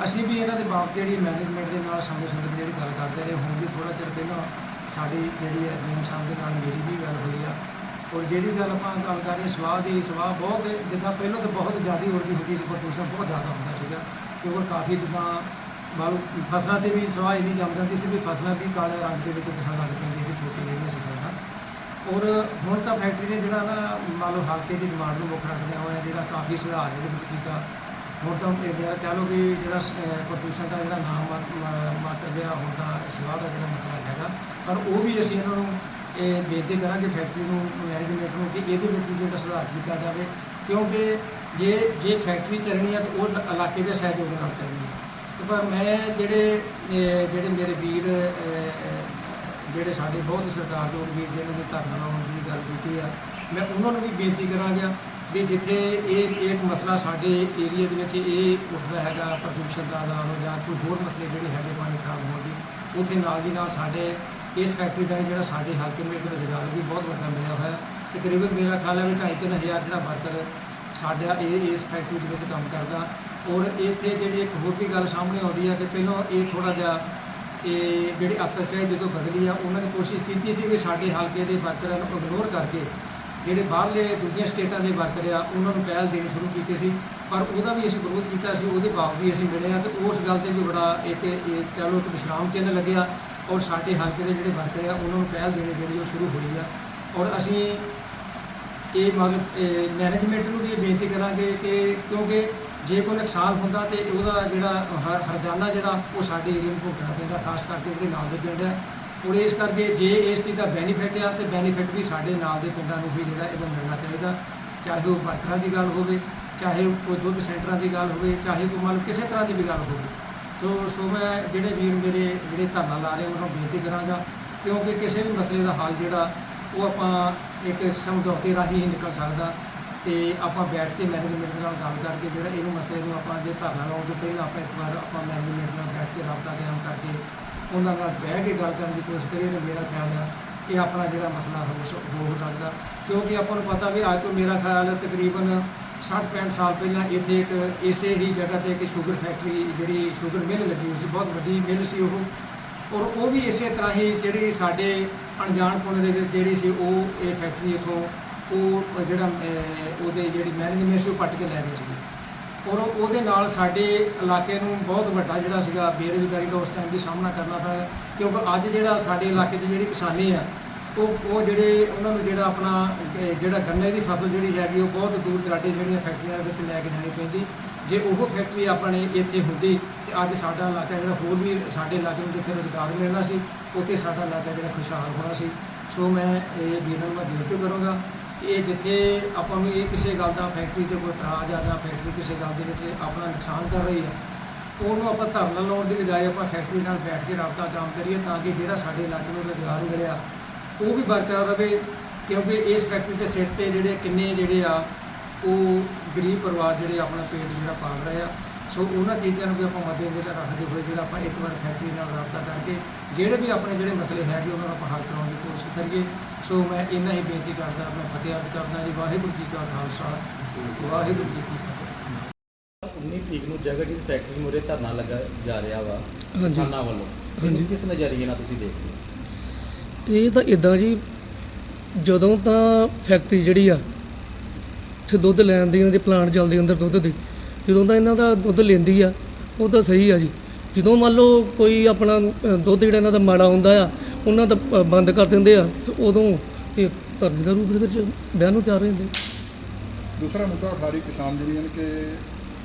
ਅਸੀਂ ਵੀ ਇਹਨਾਂ ਦੇ ਬਾਬਤ ਜਿਹੜੀ ਮੈਨੇਜਮੈਂਟ ਦੇ ਨਾਲ ਸਮੇਂ ਸਮੇਂ ਤੇ ਜਿਹੜੀ ਗੱਲ ਕਰਦੇ ਰਹੇ, ਹੁਣ ਵੀ ਥੋੜਾ ਚਿਰ ਪਹਿਲਾਂ ਸਾਡੀ ਜਿਹੜੀ ਹੈ ਸਾਹਿਬ ਦੇ ਨਾਲ ਮੇਰੀ ਵੀ ਗੱਲ ਹੋਈ ਆ। ਔਰ ਜਿਹੜੀ ਗੱਲ ਆਪਾਂ ਗੱਲ ਕਰ ਰਹੇ, ਸਵਾਹ ਦੀ ਸਵਾਹ ਬਹੁਤ ਜਿੱਦਾਂ ਪਹਿਲਾਂ ਤਾਂ ਬਹੁਤ ਜ਼ਿਆਦਾ ਹੋ ਉੜਦੀ ਹੁੰਦੀ ਸੀ ਪ੍ਰਦੂਸ਼ਣ ਬਹੁਤ ਜ਼ਿਆਦਾ ਹੁੰਦਾ ਸੀਗਾ, ਕਿਉਂਕਿ ਕਾਫੀ ਜਿੱਦਾਂ ਮੰਨ ਫਸਲਾਂ ਤੇ ਵੀ ਸਵਾਹ ਇੰਨੀ ਜੰਮ ਜਾਂਦੀ ਸੀ ਵੀ ਫਸਲਾਂ ਵੀ ਕਾਲੇ ਰੰਗ ਦੇ ਵਿੱਚ ਦਿਖਣ ਲੱਗ ਪੈਂਦੀ ਸੀ, ਛੋਟੀ ਜਿਹੜੀਆਂ ਸੀ ਫਸਲਾਂ ਔਰ ਹੁਣ ਤਾਂ ਫੈਕਟਰੀ ਨੇ ਜਿਹੜਾ ਨਾ ਮੰਨ ਲਓ ਹਲਕੇ ਦੀ ਡਿਮਾਂਡ ਨੂੰ ਮੁੱਖ ਰੱਖਦਿਆਂ ਹੋਇਆ ਜਿਹੜਾ ਕਾਫੀ ਸੁਧਾਰ ਇਹਦੇ ਵਿੱਚ ਕੀਤਾ। ਹੁਣ ਤਾਂ ਇਹ ਜਿਹੜਾ ਕਹਿ ਲਓ ਵੀ ਜਿਹੜਾ ਸ- ਪ੍ਰਦੂਸ਼ਣ ਦਾ ਜਿਹੜਾ ਨਾਮ ਮਾ- ਮਾ- ਮਾਤਰ ਗਿਆ, ਹੁਣ ਤਾਂ ਸਵਾਹ ਦਾ ਜਿਹੜਾ ਮਸਲਾ ਹੈਗਾ। ਪਰ ਉਹ ਵੀ ਅਸੀਂ ਇਹਨਾਂ ਨੂੰ ਇਹ ਬੇਨਤੀ ਕਰਾਂਗੇ ਫੈਕਟਰੀ ਨੂੰ ਮੈਨੇਜਮੈਂਟ ਨੂੰ ਕਿ ਇਹਦੇ ਵਿੱਚ ਜਿਹੜਾ ਸੁਧਾਰ ਕੀਤਾ ਜਾਵੇ। ਕਿਉਂਕਿ ਜੇ ਜੇ ਫੈਕਟਰੀ ਚੱਲਣੀ ਹੈ ਤਾਂ ਉਹ ਇਲਾਕੇ ਦੇ ਸਹਿਯੋਗ ਨਾਲ ਚੱਲਣੀ ਹੈ ਤੇ ਪਰ ਮੈਂ ਜਿਹੜੇ ਜਿਹੜੇ ਮੇਰੇ ਵੀਰ ਜਿਹੜੇ ਸਾਡੇ ਬਹੁਤ ਸਰਕਾਰ ਦੇ ਵੀਰ, ਜਿਹਨਾਂ ਨੇ ਧਰਨਾ ਲਾਉਣ ਦੀ ਗੱਲ ਕੀਤੀ ਆ, ਮੈਂ ਉਹਨਾਂ ਨੂੰ ਵੀ ਬੇਨਤੀ ਕਰਾਂਗਾ ਵੀ ਜਿੱਥੇ ਇਹ ਇੱਕ ਮਸਲਾ ਸਾਡੇ ਏਰੀਆ ਦੇ ਵਿੱਚ ਇਹ ਉੱਠਦਾ ਹੈਗਾ, ਪ੍ਰਦੂਸ਼ਣ ਦਾ ਨਾਲ ਜਾਂ ਕੋਈ ਹੋਰ ਮਸਲੇ ਜਿਹੜੇ ਹੈਗੇ ਪਾਣੀ ਖਰਾਬ ਹੋਣ ਦੀ, ਉੱਥੇ ਨਾਲ ਦੀ ਨਾਲ ਸਾਡੇ ਇਸ ਫੈਕਟਰੀ ਦਾ ਜਿਹੜਾ ਸਾਡੇ ਹਲਕੇ ਨੂੰ ਇੱਕ ਰੁਜ਼ਗਾਰ ਵੀ ਬਹੁਤ ਵੱਡਾ ਮਿਲਿਆ ਹੋਇਆ। ਤਕਰੀਬਨ ਮੇਰਾ ਖਿਆਲ ਹੈ ਵੀ ਢਾਈ ਤਿੰਨ ਹਜ਼ਾਰ ਜਿਹੜਾ ਵਰਕਰ ਸਾਡਾ ਇਹ ਇਸ ਫੈਕਟਰੀ ਦੇ ਵਿੱਚ ਕੰਮ ਕਰਦਾ। ਔਰ ਇੱਥੇ ਜਿਹੜੀ ਇੱਕ ਹੋਰ ਵੀ ਗੱਲ ਸਾਹਮਣੇ ਆਉਂਦੀ ਹੈ ਕਿ ਪਹਿਲਾਂ ਇਹ ਥੋੜਾ ਜਿਹਾ ਇਹ ਜਿਹੜੇ ਅਫਸਰ ਸਾਹਿਬ ਜਦੋਂ ਬਦਲੀ ਆ, ਉਹਨਾਂ ਨੇ ਕੋਸ਼ਿਸ਼ ਕੀਤੀ ਸੀ ਵੀ ਸਾਡੇ ਹਲਕੇ ਦੇ ਵਰਕਰਾਂ ਨੂੰ ਇਗਨੋਰ ਕਰਕੇ ਜਿਹੜੇ ਬਾਹਰਲੇ ਦੂਜੀਆਂ ਸਟੇਟਾਂ ਦੇ ਵਰਕਰ ਆ, ਉਹਨਾਂ ਨੂੰ ਪਹਿਲ ਦੇਣੀ ਸ਼ੁਰੂ ਕੀਤੀ ਸੀ। ਪਰ ਉਹਦਾ ਵੀ ਅਸੀਂ ਵਿਰੋਧ ਕੀਤਾ ਸੀ, ਉਹਦੇ ਬਾਵਜੂਦ ਵੀ ਅਸੀਂ ਮਿਲੇ ਆ ਤੇ ਉਸ ਗੱਲ ਤੇ ਵੀ ਬੜਾ ਇੱਕ, ਇਹ ਕਹਿ ਲਓ ਕਿ ਵਿਸ਼ਰਾਮ ਚਿੰਨ੍ਹ ਲੱਗਿਆ ਔਰ ਸਾਡੇ ਹਲਕੇ ਦੇ ਜਿਹੜੇ ਵਰਕਰ ਆ, ਉਹਨਾਂ ਨੂੰ ਪਹਿਲ ਦੇਣੀ ਜਿਹੜੀ ਉਹ ਸ਼ੁਰੂ ਹੋਈ ਆ। ਔਰ ਅਸੀਂ ਇਹ ਮਤਲਬ ਮੈਨੇਜਮੈਂਟ ਨੂੰ ਵੀ ਇਹ ਬੇਨਤੀ ਕਰਾਂਗੇ ਕਿ ਕਿਉਂਕਿ ਜੇ ਕੋਈ ਨੁਕਸਾਨ ਹੁੰਦਾ ਤੇ ਉਹਦਾ ਜਿਹੜਾ ਹਰ, ਹਰਜਾਨਾ ਜਿਹੜਾ ਉਹ ਸਾਡੇ ਏਰੀਆ ਨੂੰ ਭੁਗਤਣਾ ਪੈਂਦਾ, ਖਾਸ ਕਰਕੇ ਜਿਹੜੇ ਨਾਲ ਦੇ ਪਿੰਡ ਆ। ਔਰ ਇਸ ਕਰਕੇ ਜੇ ਇਸ ਚੀਜ਼ ਦਾ ਬੈਨੀਫਿਟ ਆ, ਤੇ ਬੈਨੀਫਿਟ ਵੀ ਸਾਡੇ ਨਾਲ ਦੇ ਪਿੰਡਾਂ ਨੂੰ ਵੀ ਜਿਹੜਾ ਇਹਦਾ ਮਿਲਣਾ ਚਾਹੀਦਾ। ਚਾਹੇ ਉਹ ਵਰਕਰਾਂ ਦੀ ਗੱਲ ਹੋਵੇ, ਚਾਹੇ ਉਹ ਕੋਈ ਦੁੱਧ ਸੈਂਟਰਾਂ ਦੀ ਗੱਲ ਹੋਵੇ, ਚਾਹੇ ਕੋਈ ਮਤਲਬ ਕਿਸੇ ਤਰ੍ਹਾਂ ਦੀ ਵੀ ਗੱਲ ਹੋਵੇ। ਤੋ ਸੋ ਮੈਂ ਜਿਹੜੇ ਵੀਰ ਮੇਰੇ ਜਿਹੜੇ ਧਰਨਾ ਲਾ ਰਹੇ ਉਹਨਾਂ ਨੂੰ ਬੇਨਤੀ ਕਰਾਂਗਾ, ਕਿਉਂਕਿ ਕਿਸੇ ਵੀ ਮਸਲੇ ਦਾ ਹੱਲ ਜਿਹੜਾ, ਉਹ ਆਪਾਂ ਇੱਕ ਸਮਝੌਤੇ ਰਾਹੀਂ ਹੀ ਨਿਕਲ ਸਕਦਾ। ਤੇ ਆਪਾਂ ਬੈਠ ਕੇ ਮੈਨੇਜਮੈਂਟ ਨਾਲ ਗੱਲ ਕਰਕੇ ਜਿਹੜਾ ਇਹਨੂੰ ਮਸਲੇ ਨੂੰ ਆਪਾਂ ਜੇ ਧਰਨਾ ਲਾਉਣ ਤੋਂ ਪਹਿਲਾਂ ਆਪਾਂ ਇੱਕ ਵਾਰ ਆਪਾਂ ਮੈਨੇਜਮੈਂਟ ਨਾਲ ਬੈਠ ਕੇ ਰਾਬਤਾ ਕਾਇਮ ਕਰਕੇ ਉਹਨਾਂ ਨਾਲ ਬਹਿ ਕੇ ਗੱਲ ਕਰਨ ਦੀ ਕੋਸ਼ਿਸ਼ ਕਰੀਏ ਤਾਂ ਮੇਰਾ ਖਿਆਲ ਆ ਇਹ ਆਪਣਾ ਜਿਹੜਾ ਮਸਲਾ ਹੋ ਸ- ਹੋ ਸਕਦਾ। ਕਿਉਂਕਿ ਆਪਾਂ ਨੂੰ ਪਤਾ ਵੀ ਅੱਜ ਤੋਂ ਮੇਰਾ ਖਿਆਲ ਤਕਰੀਬਨ 60 65 ਸਾਲ ਪਹਿਲਾਂ ਇੱਥੇ ਇੱਕ ਇਸੇ ਹੀ ਜਗ੍ਹਾ ਤੇ ਇੱਕ ਸ਼ੂਗਰ ਫੈਕਟਰੀ ਜਿਹੜੀ ਸ਼ੂਗਰ ਮਿਲ ਲੱਗੀ ਹੋਈ ਸੀ, ਬਹੁਤ ਵੱਡੀ ਮਿਲ ਸੀ ਉਹ। ਔਰ ਉਹ ਵੀ ਇਸੇ ਤਰ੍ਹਾਂ ਹੀ ਜਿਹੜੀ ਸਾਡੇ ਅਣਜਾਣ ਪੁਣੇ ਦੇ ਵਿੱਚ ਜਿਹੜੀ ਸੀ ਉਹ ਇਹ ਫੈਕਟਰੀ ਇਥੋਂ ਉਹ ਜਿਹੜਾ ਉਹਦੇ ਜਿਹੜੀ ਮੈਨੇਜਮੈਂਟ ਸੀ ਉਹ ਪੱਟ ਕੇ ਲੈ ਗਏ ਸੀ ਔਰ ਉਹਦੇ ਨਾਲ ਸਾਡੇ ਇਲਾਕੇ ਨੂੰ ਬਹੁਤ ਵੱਡਾ ਜਿਹੜਾ ਸੀਗਾ ਬੇਰੁਜ਼ਗਾਰੀ ਦਾ ਉਸ ਟਾਈਮ ਵੀ ਸਾਹਮਣਾ ਕਰਨਾ ਪਿਆ, ਕਿਉਂਕਿ ਅੱਜ ਜਿਹੜਾ ਸਾਡੇ ਇਲਾਕੇ 'ਚ ਜਿਹੜੀ ਕਿਸਾਨੀ ਆ, ਉਹ ਉਹ ਜਿਹੜੇ ਉਹਨਾਂ ਨੂੰ ਜਿਹੜਾ ਆਪਣਾ ਜਿਹੜਾ ਗੰਨੇ ਦੀ ਫਸਲ ਜਿਹੜੀ ਹੈਗੀ ਉਹ ਬਹੁਤ ਦੂਰ ਦਰਾਡੇ ਜਿਹੜੀਆਂ ਫੈਕਟਰੀਆਂ ਵਿੱਚ ਲੈ ਕੇ ਜਾਣੀ ਪੈਂਦੀ। ਜੇ ਉਹ ਫੈਕਟਰੀ ਆਪਣੇ ਇੱਥੇ ਹੁੰਦੀ ਤੇ ਅੱਜ ਸਾਡਾ ਇਲਾਕਾ ਜਿਹੜਾ ਹੋਰ ਵੀ ਸਾਡੇ ਇਲਾਕੇ ਨੂੰ ਜਿੱਥੇ ਰੁਜ਼ਗਾਰ ਮਿਲਣਾ ਸੀ, ਉੱਥੇ ਸਾਡਾ ਇਲਾਕਾ ਜਿਹੜਾ ਖੁਸ਼ਹਾਲ ਹੋਣਾ ਸੀ। ਸੋ ਮੈਂ ਇਹ ਵੀਰਾਂ ਨੂੰ ਬੇਨਤੀ ਕਰੂੰਗਾ ਇਹ ਜਿੱਥੇ ਆਪਾਂ ਨੂੰ ਇਹ ਕਿਸੇ ਗੱਲ ਦਾ ਫੈਕਟਰੀ ਤੇ ਕੋਈ ਇਤਰਾਜ਼ ਆ ਜਾਂ ਫੈਕਟਰੀ ਕਿਸੇ ਗੱਲ ਦੇ ਵਿੱਚ ਆਪਣਾ ਨੁਕਸਾਨ ਕਰ ਰਹੀ ਹੈ ਉਹਨੂੰ ਆਪਾਂ ਧਰਨਾ ਲਾਉਣ ਦੀ ਬਜਾਏ ਆਪਾਂ ਫੈਕਟਰੀ ਨਾਲ ਬੈਠ ਕੇ ਰਾਬਤਾ ਕੰਮ ਕਰੀਏ ਤਾਂ ਕਿ ਜਿਹੜਾ ਸਾਡੇ ਇਲਾਕੇ ਨੂੰ ਰੁਜ਼ਗਾਰ ਮਿਲਿਆ, ਉਹ ਵੀ ਬਰਕਰਾਰ ਰਵੇ, ਕਿਉਂਕਿ ਇਸ ਫੈਕਟਰੀ ਦੇ ਸਿਰ ਤੇ ਜਿਹੜੇ ਕਿੰਨੇ ਜਿਹੜੇ ਆ, ਉਹ ਗਰੀਬ ਪਰਿਵਾਰ ਜਿਹੜੇ ਆਪਣਾ ਪੇਟ ਜਿਹੜਾ ਪਾਲ ਰਹੇ ਆ ਸੋ ਉਹਨਾਂ ਚੀਜ਼ਾਂ ਨੂੰ ਵੀ ਆਪਾਂ ਮੱਦੇਨਜ਼ਰ ਰੱਖਦੇ ਹੋਏ ਜਿਹੜਾ ਆਪਾਂ ਇੱਕ ਵਾਰ ਫੈਕਟਰੀ ਨਾਲ ਰਾਬਤਾ ਕਰਕੇ ਜਿਹੜੇ ਵੀ ਆਪਣੇ ਜਿਹੜੇ ਮਸਲੇ ਹੈਗੇ ਉਹਨਾਂ ਨੂੰ ਆਪਾਂ ਹੱਲ ਕਰਾਉਣ ਦੀ ਕੋਸ਼ਿਸ਼ ਕਰੀਏ। ਸੋ ਮੈਂ ਇੰਨਾ ਹੀ ਬੇਨਤੀ ਕਰਦਾ ਮੈਂ ਫਤਿਹ ਅਰਜ਼ ਕਰਦਾ ਜੀ। ਵਾਹਿਗੁਰੂ ਜੀ ਕਾ ਖਾਲਸਾ। ਵਾਹਿਗੁਰੂ ਜੀ ਕੀ ਫਤਿਹ। 19 ਤਰੀਕ ਨੂੰ ਜਗਤ ਫੈਕਟਰੀ ਮੂਹਰੇ ਧਰਨਾ ਲੱਗਾ ਜਾ ਰਿਹਾ ਵਾ। ਕਿਸਾਨਾਂ ਵੱਲੋਂ। ਹਾਂਜੀ। ਕਿਸ ਨਜ਼ਰੀਏ ਨਾਲ ਤੁਸੀਂ ਦੇਖਦੇ ਹੋ? ਇਹ ਤਾਂ ਇਦਾਂ ਜੀ ਜਦੋਂ ਤਾਂ ਫੈਕਟਰੀ ਜਿਹੜੀ ਆ ਤੇ ਦੁੱਧ ਲੈਣ ਦੀ ਇਹਨਾਂ ਦੇ ਪਲਾਂਟ ਚੱਲਦੇ ਅੰਦਰ ਦੁੱਧ ਦੇ। ਜਦੋਂ ਤਾਂ ਇਹਨਾਂ ਦਾ ਦੁੱਧ ਲੈਂਦੀ ਆ ਉਹ ਤਾਂ ਸਹੀ ਆ ਜੀ। ਜਦੋਂ ਮੰਨ ਲਓ ਕੋਈ ਆਪਣਾ ਅ, ਦੁੱਧ ਜਿਹੜਾ ਇਹਨਾਂ ਦਾ ਮਾੜਾ ਹੁੰਦਾ ਆ ਉਹਨਾਂ ਦਾ ਅ, ਬੰਦ ਕਰ ਦਿੰਦੇ ਆ ਤੇ ਉਦੋਂ ਇਹ ਧਰਨੇ ਦਾ ਰੂਪ ਦੇ ਵਿੱਚ ਬਿਆਨ ਨੂੰ ਤਿਆਰ ਜਾਂਦੇ ਦੂਸਰਾ ਮੁੱਦਾ ਉਠਾ ਰਹੀ ਕਿਸਾਨ ਯੂਨੀਅਨ ਕਿ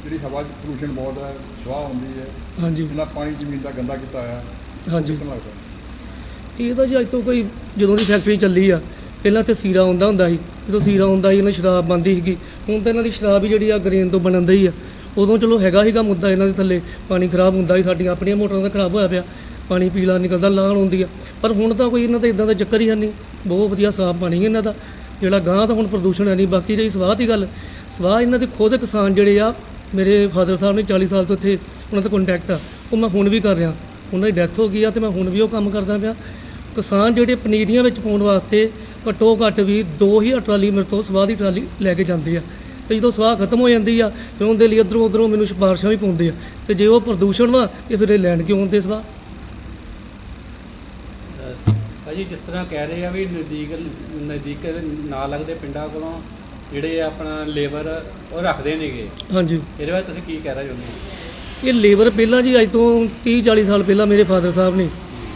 ਜਿਹੜੀ ਹਵਾ 'ਚ ਪੋਲੂਸ਼ਨ ਬਹੁਤ ਹੈ ਸਵਾਹ ਹੁੰਦੀ ਹੈ ਹਾਂਜੀ। ਜਿੰਨਾ ਪਾਣੀ ਜ਼ਮੀਨ ਦਾ ਗੰਦਾ ਕੀਤਾ ਹੋਇਆ ਹਾਂਜੀ। ਕਿਸ ਤਰ੍ਹਾਂ ਲੱਗਦਾ? ਇਹ ਤਾਂ ਜੀ ਅੱਜ ਤੋਂ ਕੋਈ ਜਦੋਂ ਦੀ ਫੈਕਟਰੀ ਚੱਲੀ ਆ ਪਹਿਲਾਂ ਤੇ ਸੀਰਾ ਹੁੰਦਾ ਹੁੰਦਾ ਸੀ। ਜਦੋਂ ਸੀਰਾ ਹੁੰਦਾ ਸੀ ਇਹਨਾਂ ਸ਼ਰਾਬ ਬੰਦੀ ਸੀਗੀ ਹੁਣ ਤਾਂ ਇਹਨਾਂ ਦੀ ਸ਼ਰਾਬ ਹੀ ਜਿਹੜੀ ਆ ਗ੍ਰੇਨ ਤੋਂ ਬਣਨ ਦੀ ਆ। ਉਦੋਂ ਚਲੋ ਹੈਗਾ ਸੀਗਾ ਮੁੱਦਾ ਇਹਨਾਂ ਦੇ ਥੱਲੇ, ਪਾਣੀ ਖਰਾਬ ਹੁੰਦਾ ਸੀ, ਸਾਡੀਆਂ ਆਪਣੀਆਂ ਮੋਟਰਾਂ ਦਾ ਖਰਾਬ ਹੋਇਆ ਪਿਆ, ਪਾਣੀ ਪੀਲਾ ਨਿਕਲਦਾ ਲਾਣ ਹੁੰਦੀ ਆ। ਪਰ ਹੁਣ ਤਾਂ ਕੋਈ ਇਹਨਾਂ ਦਾ ਇਦਾਂ ਦਾ ਚੱਕਰ ਹੀ ਹੈ ਨਹੀਂ। ਬਹੁਤ ਵਧੀਆ ਸਾਫ਼ ਪਾਣੀ ਇਹਨਾਂ ਦਾ। ਜਿਹੜਾ ਗਾਂ ਤਾਂ ਹੁਣ ਪ੍ਰਦੂਸ਼ਣ ਹੈ ਨਹੀਂ, ਬਾਕੀ ਰਹੀ ਸਵਾਹ ਦੀ ਗੱਲ। ਸਵਾਹ ਇਹਨਾਂ ਦੇ ਖੁਦ ਕਿਸਾਨ ਜਿਹੜੇ ਆ, ਮੇਰੇ ਫਾਦਰ ਸਾਹਿਬ ਨੇ 40 ਸਾਲ ਤੋਂ ਇੱਥੇ ਉਹਨਾਂ ਦਾ ਕੰਟੈਕਟ ਆ। ਉਹ ਮੈਂ ਹੁਣ ਵੀ ਕਰ ਰਿਹਾ। ਉਹਨਾਂ ਦੀ ਡੈਥ ਹੋ ਗਈ ਆ ਤੇ ਮੈਂ ਹੁਣ ਵੀ ਉਹ ਕੰਮ ਕਰਦਾ ਪਿਆ। ਕਿਸਾਨ ਜਿਹੜੇ ਪਨੀਰੀਆਂ ਵਿੱਚ ਪਾਉਣ ਵਾਸਤੇ ਘੱਟੋ ਘੱਟ ਵੀ 2000 ਟਰਾਲੀ ਮੇਰੇ ਤੋਂ ਸਵਾਹ ਦੀ ਟਰਾਲੀ ਲੈ ਕੇ ਜਾਂਦੇ ਆ। ਤੇ ਜਦੋਂ ਸਵਾਹ ਖਤਮ ਹੋ ਜਾਂਦੀ ਆ ਤੇ ਉਹਦੇ ਲਈ ਇੱਧਰੋਂ ਉੱਧਰੋਂ ਮੈਨੂੰ ਸਿਫਾਰਸ਼ਾਂ ਵੀ ਪਾਉਂਦੇ ਆ। ਤੇ ਜੇ ਉਹ ਪ੍ਰਦੂਸ਼ਣ ਵਾ ਤੇ ਫਿਰ ਇਹ ਲੈਣ ਕਿਉਂ ਆਉਂਦੇ ਸਵਾਹ? ਭਾਜੀ ਜਿਸ ਤਰ੍ਹਾਂ ਕਹਿ ਰਹੇ ਆ ਵੀ ਨਜ਼ਦੀਕ ਨਜ਼ਦੀਕ ਨਾਲ ਲੱਗਦੇ ਪਿੰਡਾਂ ਕੋਲੋਂ ਜਿਹੜੇ ਆਪਣਾ ਲੇਬਰ ਉਹ ਰੱਖਦੇ ਨੇਗੇ। ਹਾਂਜੀ। ਇਹਦੇ ਬਾਰੇ ਤੁਸੀਂ ਕੀ ਕਹਿਣਾ ਚਾਹੁੰਦੇ ਹੋ? ਇਹ ਲੇਬਰ ਪਹਿਲਾਂ ਜੀ ਅੱਜ ਤੋਂ 30 40 ਸਾਲ ਪਹਿਲਾਂ ਮੇਰੇ ਫਾਦਰ ਸਾਹਿਬ ਨੇ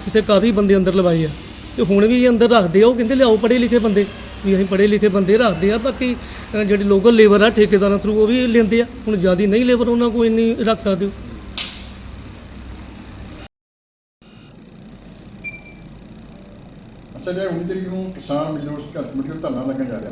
ਇੱਥੇ ਕਾਫੀ ਬੰਦੇ ਅੰਦਰ ਲਵਾਏ ਆ। ਤੇ ਹੁਣ ਵੀ ਇਹ ਅੰਦਰ ਰੱਖਦੇ ਆ ਉਹ ਕਹਿੰਦੇ ਲਿਆਓ ਪੜ੍ਹੇ ਲਿਖੇ ਬੰਦੇ। ਵੀ ਅਸੀਂ ਪੜ੍ਹੇ ਲਿਖੇ ਬੰਦੇ ਰੱਖਦੇ ਆ ਬਾਕੀ ਅ, ਜਿਹੜੀ ਲੋਕਲ ਲੇਬਰ ਆ ਠੇਕੇਦਾਰਾਂ ਥਰੂ ਉਹ ਵੀ ਲੈਂਦੇ ਆ। ਹੁਣ ਜ਼ਿਆਦਾ ਨਹੀਂ ਲੇਬਰ ਉਹਨਾਂ ਕੋਈ ਇੰਨੀ ਰੱਖ ਸਕਦੇ ਹੋ। ਅੱਛਾ ਜਿਹੜਾ 19 ਤਰੀਕ ਨੂੰ ਕਿਸਾਨ ਸੰਘਰਸ਼ ਕਮੇਟੀ ਦਾ ਧਰਨਾ ਲੱਗਣ ਜਾ ਰਿਹਾ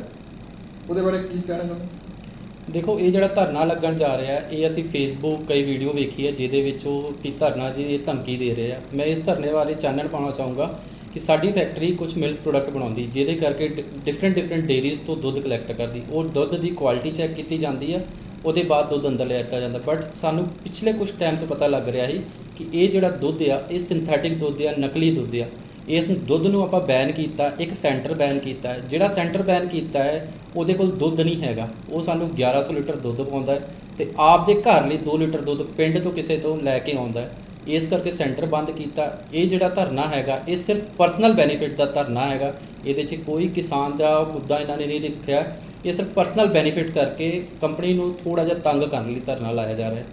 ਉਹਦੇ ਬਾਰੇ ਕੀ ਕਹਿਣਾ ਚਾਹੁੰਦੇ ਦੇਖੋ ਇਹ ਜਿਹੜਾ ਧਰਨਾ ਲੱਗਣ ਜਾ ਰਿਹਾ ਇਹ ਅਸੀਂ ਫੇਸਬੁੱਕ ਕਈ ਵੀਡੀਓ ਵੇਖੀ ਹੈ ਜਿਹਦੇ ਵਿੱਚ ਉਹ ਕਿ ਧਰਨਾ ਜੀ ਇਹ ਧਮਕੀ ਦੇ ਰਹੇ ਆ। ਮੈਂ ਇਸ ਧਰਨੇ ਬਾਰੇ ਚਾਨਣ ਪਾਉਣਾ ਚਾਹੂੰਗਾ ਕਿ ਸਾਡੀ ਫੈਕਟਰੀ ਕੁਝ ਮਿਲਕ ਪ੍ਰੋਡਕਟ ਬਣਾਉਂਦੀ, ਜਿਹਦੇ ਕਰਕੇ ਡਿਫਰੈਂਟ ਡਿਫਰੈਂਟ ਡੇਅਰੀਜ਼ ਤੋਂ ਦੁੱਧ ਕਲੈਕਟ ਕਰਦੀ। ਉਹ ਦੁੱਧ ਦੀ ਕੁਆਲਿਟੀ ਚੈੱਕ ਕੀਤੀ ਜਾਂਦੀ ਹੈ ਉਹਦੇ ਬਾਅਦ ਦੁੱਧ ਅੰਦਰ ਲੈ ਦਿੱਤਾ ਜਾਂਦਾ। ਬਟ ਸਾਨੂੰ ਪਿਛਲੇ ਕੁਝ ਟਾਈਮ ਤੋਂ ਪਤਾ ਲੱਗ ਰਿਹਾ ਸੀ ਕਿ ਇਹ ਜਿਹੜਾ ਦੁੱਧ ਆ, ਇਹ ਸਿੰਥੈਟਿਕ ਦੁੱਧ ਆ, ਨਕਲੀ ਦੁੱਧ ਆ। ਇਸ ਦੁੱਧ ਨੂੰ ਆਪਾਂ ਬੈਨ ਕੀਤਾ, ਇੱਕ ਸੈਂਟਰ ਬੈਨ ਕੀਤਾ ਹੈ। ਜਿਹੜਾ ਸੈਂਟਰ ਬੈਨ ਕੀਤਾ ਹੈ, ਉਹਦੇ ਕੋਲ ਦੁੱਧ ਨਹੀਂ ਹੈਗਾ। ਉਹ ਸਾਨੂੰ 1100 ਲੀਟਰ ਦੁੱਧ ਪਾਉਂਦਾ ਹੈ ਤੇ ਆਪ ਦੇ ਘਰ ਲਈ 2 ਲੀਟਰ ਦੁੱਧ ਪਿੰਡ ਤੋਂ ਕਿਸੇ ਤੋਂ ਲੈ ਕੇ ਆਉਂਦਾ ਹੈ। ਇਸ ਕਰਕੇ ਸੈਂਟਰ ਬੰਦ ਕੀਤਾ। ਇਹ ਜਿਹੜਾ ਧਰਨਾ ਹੈਗਾ ਇਹ ਸਿਰਫ ਪਰਸਨਲ ਬੈਨੀਫਿਟ ਦਾ ਧਰਨਾ ਹੈਗਾ। ਇਹਦੇ 'ਚ ਕੋਈ ਕਿਸਾਨ ਦਾ ਮੁੱਦਾ ਇਹਨਾਂ ਨੇ ਨਹੀਂ ਲਿਖਿਆ ਇਹ ਸਿਰਫ ਪਰਸਨਲ ਬੈਨੀਫਿਟ ਕਰਕੇ ਕੰਪਨੀ ਨੂੰ ਥੋੜਾ ਜਿਹਾ ਤੰਗ ਕਰਨ ਲਈ ਧਰਨਾ ਲਾਇਆ ਜਾ ਰਿਹਾ ਹੈ।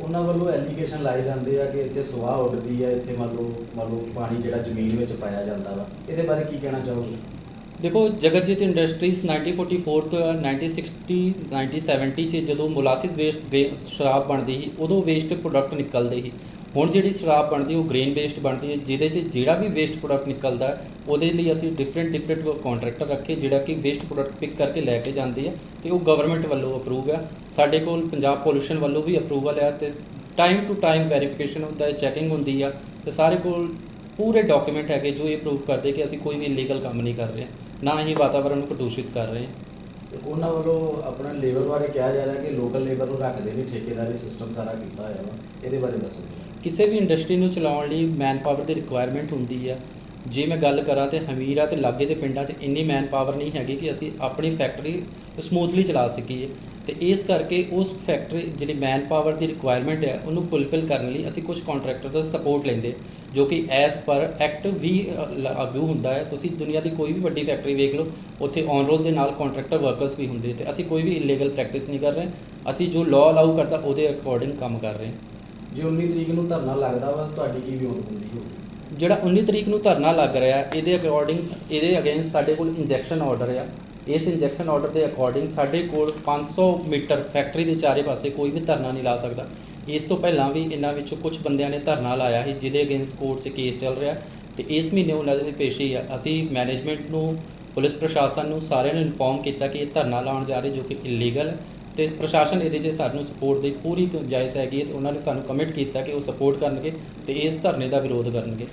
ਉਹਨਾਂ ਵੱਲੋਂ ਐਲੀਗੇਸ਼ਨ ਲਾਏ ਜਾਂਦੇ ਆ ਕਿ ਇੱਥੇ ਸਵਾਹ ਉੱਡਦੀ ਆ ਇੱਥੇ ਮੰਨ ਲਓ ਮੰਨ ਲਓ ਪਾਣੀ ਜਿਹੜਾ ਜ਼ਮੀਨ ਵਿੱਚ ਪਾਇਆ ਜਾਂਦਾ ਵਾ। ਇਹਦੇ ਬਾਰੇ ਕੀ ਕਹਿਣਾ ਚਾਹੋਗੇ? ਦੇਖੋ ਜਗਤਜੀਤ ਇੰਡਸਟਰੀਜ਼ 1944 ਤੋਂ 1960 1970 ਚ ਜਦੋਂ ਮੋਲਾਸਿਸ ਵੇਸਟ ਸ਼ਰਾਬ ਬਣਦੀ ਸੀ ਉਦੋਂ ਵੇਸਟ ਪ੍ਰੋਡਕਟ ਨਿਕਲਦੇ ਸੀ। ਹੁਣ ਜਿਹੜੀ ਸ਼ਰਾਬ ਬਣਦੀ, ਉਹ ਗ੍ਰੇਨ ਵੇਸਟ ਬਣਦੀ ਹੈ, ਜਿਹਦੇ 'ਚ ਜਿਹੜਾ ਵੀ ਵੇਸਟ ਪ੍ਰੋਡਕਟ ਨਿਕਲਦਾ, ਉਹਦੇ ਲਈ ਅਸੀਂ ਡਿਫਰੈਂਟ ਡਿਫਰੈਂਟ ਕੰਟਰੈਕਟਰ ਰੱਖੇ, ਜਿਹੜਾ ਕਿ ਵੇਸਟ ਪ੍ਰੋਡਕਟ ਪਿਕ ਕਰਕੇ ਲੈ ਕੇ ਜਾਂਦੀ ਹੈ ਤੇ ਉਹ ਗਵਰਨਮੈਂਟ ਵੱਲੋਂ ਅਪਰੂਵ ਆ। ਸਾਡੇ ਕੋਲ ਪੰਜਾਬ ਪੋਲੂਸ਼ਨ ਵੱਲੋਂ ਵੀ ਅਪਰੂਵਲ ਆ ਤੇ ਟਾਈਮ ਟੂ ਟਾਈਮ ਵੈਰੀਫਿਕੇਸ਼ਨ ਹੁੰਦਾ ਹੈ ਚੈਕਿੰਗ ਹੁੰਦੀ ਆ ਤੇ ਸਾਰੇ ਕੋਲ ਪੂਰੇ ਡਾਕੂਮੈਂਟ ਹੈਗੇ ਜੋ ਇਹ ਪ੍ਰੂਵ ਕਰਦੇ ਕਿ ਅਸੀਂ ਕੋਈ ਵੀ ਇਲੀਗਲ ਕੰਮ ਨਹੀਂ ਕਰ ਰਹੇ, ਨਾ ਹੀ ਵਾਤਾਵਰਣ ਨੂੰ ਪ੍ਰਦੂਸ਼ਿਤ ਕਰ ਰਹੇ। ਹਾਂ ਉਹਨਾਂ ਵੱਲੋਂ ਆਪਣਾ ਲੇਬਰ ਬਾਰੇ ਕਿਹਾ ਜਾ ਰਿਹਾ ਕਿ ਲੋਕਲ ਲੇਬਰ ਨੂੰ ਰੱਖਦੇ ਵੀ ਠੇਕੇਦਾਰੀ ਸਿਸਟਮ ਸਾਰਾ ਕੀਤਾ ਹੋਇਆ ਵਾ, ਇਹਦੇ ਬਾਰੇ ਦੱਸੋ। ਕਿਸੇ ਵੀ ਇੰਡਸਟਰੀ ਨੂੰ ਚਲਾਉਣ ਲਈ ਮੈਨ ਪਾਵਰ ਦੀ ਰਿਕੁਆਇਰਮੈਂਟ ਹੁੰਦੀ ਆ। ਜੇ ਮੈਂ ਗੱਲ ਕਰਾਂ ਤੇ ਹਮੀਰਾ ਤੇ ਲਾਗੇ ਦੇ ਪਿੰਡਾਂ 'ਚ ਇੰਨੀ ਮੈਨ ਪਾਵਰ ਨਹੀਂ ਹੈਗੀ ਕਿ ਅਸੀਂ ਆਪਣੀ ਫੈਕਟਰੀ ਸਮੂਥਲੀ ਚਲਾ ਸਕੀਏ। ਤੇ ਇਸ ਕਰਕੇ ਉਸ ਫੈਕਟਰੀ ਜਿਹੜੀ ਮੈਨ ਪਾਵਰ ਦੀ ਰਿਕੁਆਇਰਮੈਂਟ ਹੈ ਉਹਨੂੰ ਫੁੱਲਫਿਲ ਕਰਨ ਲਈ ਅਸੀਂ ਕੁਝ ਕੰਟਰੈਕਟਰ ਦਾ ਸਪੋਰਟ ਲੈਂਦੇ। ਜੋ ਕਿ ਐਸ ਪਰ ਐਕਟ ਵੀ ਅ, ਲਾਗੂ ਹੁੰਦਾ ਹੈ। ਤੁਸੀਂ ਦੁਨੀਆ ਦੀ ਕੋਈ ਵੀ ਵੱਡੀ ਫੈਕਟਰੀ ਵੇਖ ਲਓ ਉੱਥੇ ਔਨ ਰੋਲ ਦੇ ਨਾਲ ਕੰਟਰੈਕਟਰ ਵਰਕਰਸ ਵੀ ਹੁੰਦੇ ਤੇ ਅਸੀਂ ਕੋਈ ਵੀ ਇਲੀਗਲ ਪ੍ਰੈਕਟਿਸ ਨਹੀਂ ਕਰ ਰਹੇ। ਅਸੀਂ ਜੋ ਲਾਅ ਅਲਾਉ ਕਰਦਾ ਉਹਦੇ ਅਕੋਰਡਿੰਗ ਕੰਮ ਕਰ ਰਹੇ। ਹਾਂ ਜੇ 19 ਤਰੀਕ ਨੂੰ ਧਰਨਾ ਲੱਗਦਾ ਵਾ ਤੁਹਾਡੀ ਕੀ ਵਿਉਂਤ ਹੁੰਦੀ ਹੋਊਗੀ ਜਿਹੜਾ 19 ਤਰੀਕ ਨੂੰ ਧਰਨਾ ਲੱਗ ਰਿਹਾ ਹੈ, ਇਹਦੇ ਅਕੋਰਡਿੰਗ ਇਹਦੇ ਅਗੇਂਸਟ ਸਾਡੇ ਕੋਲ ਇੰਜੈਕਸ਼ਨ ਆਰਡਰ ਆ। ਇਸ ਇੰਜੈਕਸ਼ਨ ਆਰਡਰ ਦੇ ਅਕੋਰਡਿੰਗ ਸਾਡੇ ਕੋਲ 500 ਮੀਟਰ ਫੈਕਟਰੀ ਦੇ ਚਾਰੇ ਪਾਸੇ ਕੋਈ ਵੀ ਧਰਨਾ ਨਹੀਂ ਲਾ ਸਕਦਾ। ਇਸ ਤੋਂ ਪਹਿਲਾਂ ਵੀ ਇਹਨਾਂ ਵਿੱਚੋਂ ਕੁਝ ਬੰਦਿਆਂ ਨੇ ਧਰਨਾ ਲਾਇਆ ਸੀ ਜਿਹਦੇ ਅਗੇਂਸਟ ਕੋਰਟ 'ਚ ਕੇਸ ਚੱਲ ਰਿਹਾ। ਤੇ ਇਸ ਮਹੀਨੇ ਉਹਨਾਂ ਦੀ ਪੇਸ਼ੀ ਆ। ਅਸੀਂ ਮੈਨੇਜਮੈਂਟ ਨੂੰ ਪੁਲਿਸ ਪ੍ਰਸ਼ਾਸਨ ਨੂੰ ਸਾਰਿਆਂ ਨੂੰ ਇਨਫੋਰਮ ਕੀਤਾ ਕਿ ਇਹ ਧਰਨਾ ਲਾਉਣ ਜਾ ਰਹੇ ਜੋ ਕਿ ਇਲੀਗਲ ਹੈ ਤੇ ਪ੍ਰਸ਼ਾਸਨ ਇਹਦੇ 'ਚ ਸਾਨੂੰ ਸਪੋਰਟ ਦੀ ਪੂਰੀ ਗੁੰਜਾਇਸ਼ ਹੈਗੀ ਹੈ ਤੇ ਉਹਨਾਂ ਨੇ ਸਾਨੂੰ ਕਮਿਟ ਕੀਤਾ ਕਿ ਉਹ ਸਪੋਰਟ ਕਰਨਗੇ ਤੇ ਇਸ ਧਰਨੇ ਦਾ ਵਿਰੋਧ ਕਰਨਗੇ।